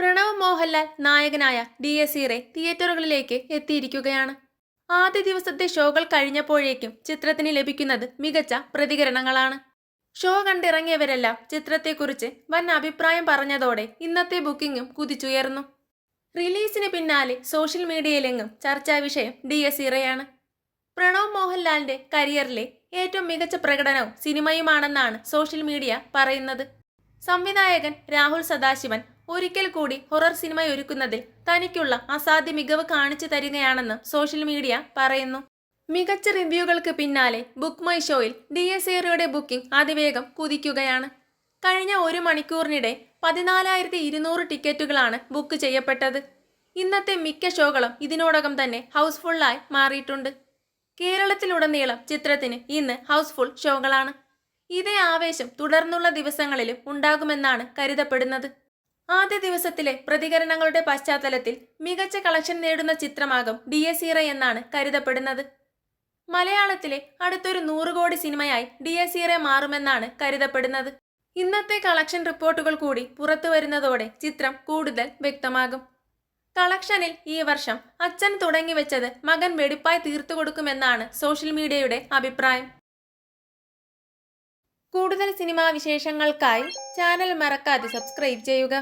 പ്രണവ് മോഹൻലാൽ നായകനായ D S ഇറെ തിയേറ്ററുകളിലേക്ക് എത്തിയിരിക്കുകയാണ്. ആദ്യ ദിവസത്തെ ഷോകൾ കഴിഞ്ഞപ്പോഴേക്കും ചിത്രത്തിന് ലഭിക്കുന്നത് മികച്ച പ്രതികരണങ്ങളാണ്. ഷോ കണ്ടിറങ്ങിയവരെല്ലാം ചിത്രത്തെക്കുറിച്ച് വൻ അഭിപ്രായം പറഞ്ഞതോടെ ഇന്നത്തെ ബുക്കിംഗും കുതിച്ചുയർന്നു. റിലീസിന് പിന്നാലെ സോഷ്യൽ മീഡിയയിലെങ്ങും ചർച്ചാ വിഷയം ഡി എസ് ഇറയാണ് പ്രണവ് മോഹൻലാലിന്റെ കരിയറിലെ ഏറ്റവും മികച്ച പ്രകടനവും സിനിമയുമാണെന്നാണ് സോഷ്യൽ മീഡിയ പറയുന്നത്. സംവിധായകൻ രാഹുൽ സദാശിവൻ ഒരിക്കൽ കൂടി ഹൊറർ സിനിമയൊരുക്കുന്നതിൽ തനിക്കുള്ള അസാധ്യ മികവ് കാണിച്ചു തരികയാണെന്ന് സോഷ്യൽ മീഡിയ പറയുന്നു. മികച്ച റിവ്യൂകൾക്ക് പിന്നാലെ ബുക്ക് മൈ ഷോയിൽ ഡി എസ് ഏറിയുടെ ബുക്കിംഗ് അതിവേഗം കുതിക്കുകയാണ്. കഴിഞ്ഞ ഒരു മണിക്കൂറിനിടെ പതിനാലായിരത്തി ഇരുന്നൂറ് ടിക്കറ്റുകളാണ് ബുക്ക് ചെയ്യപ്പെട്ടത്. ഇന്നത്തെ മിക്ക ഷോകളും ഇതിനോടകം തന്നെ ഹൗസ്ഫുള്ളായി മാറിയിട്ടുണ്ട്. കേരളത്തിലുടനീളം ചിത്രത്തിന് ഇന്ന് ഹൗസ്ഫുൾ ഷോകളാണ്. ഇതേ ആവേശം തുടർന്നുള്ള ദിവസങ്ങളിലും ഉണ്ടാകുമെന്നാണ് കരുതപ്പെടുന്നത്. ആദ്യ ദിവസത്തിലെ പ്രതികരണങ്ങളുടെ പശ്ചാത്തലത്തിൽ മികച്ച കളക്ഷൻ നേടുന്ന ചിത്രമാകും ഡി എസ് ഇറ എന്നാണ് കരുതപ്പെടുന്നത്. മലയാളത്തിലെ അടുത്തൊരു നൂറ് കോടി സിനിമയായി ഡി എസ് ഇറ മാറുമെന്നാണ് കരുതപ്പെടുന്നത്. ഇന്നത്തെ കളക്ഷൻ റിപ്പോർട്ടുകൾ കൂടി പുറത്തു വരുന്നതോടെ ചിത്രം കൂടുതൽ വ്യക്തമാകും. കളക്ഷനിൽ ഈ വർഷം അച്ഛൻ തുടങ്ങി വെച്ചത് മകൻ വെടിപ്പായി തീർത്തു കൊടുക്കുമെന്നാണ് സോഷ്യൽ മീഡിയയുടെ അഭിപ്രായം. കൂടുതൽ സിനിമാ വിശേഷങ്ങൾക്കായി ചാനൽ മറക്കാതെ സബ്സ്ക്രൈബ് ചെയ്യുക.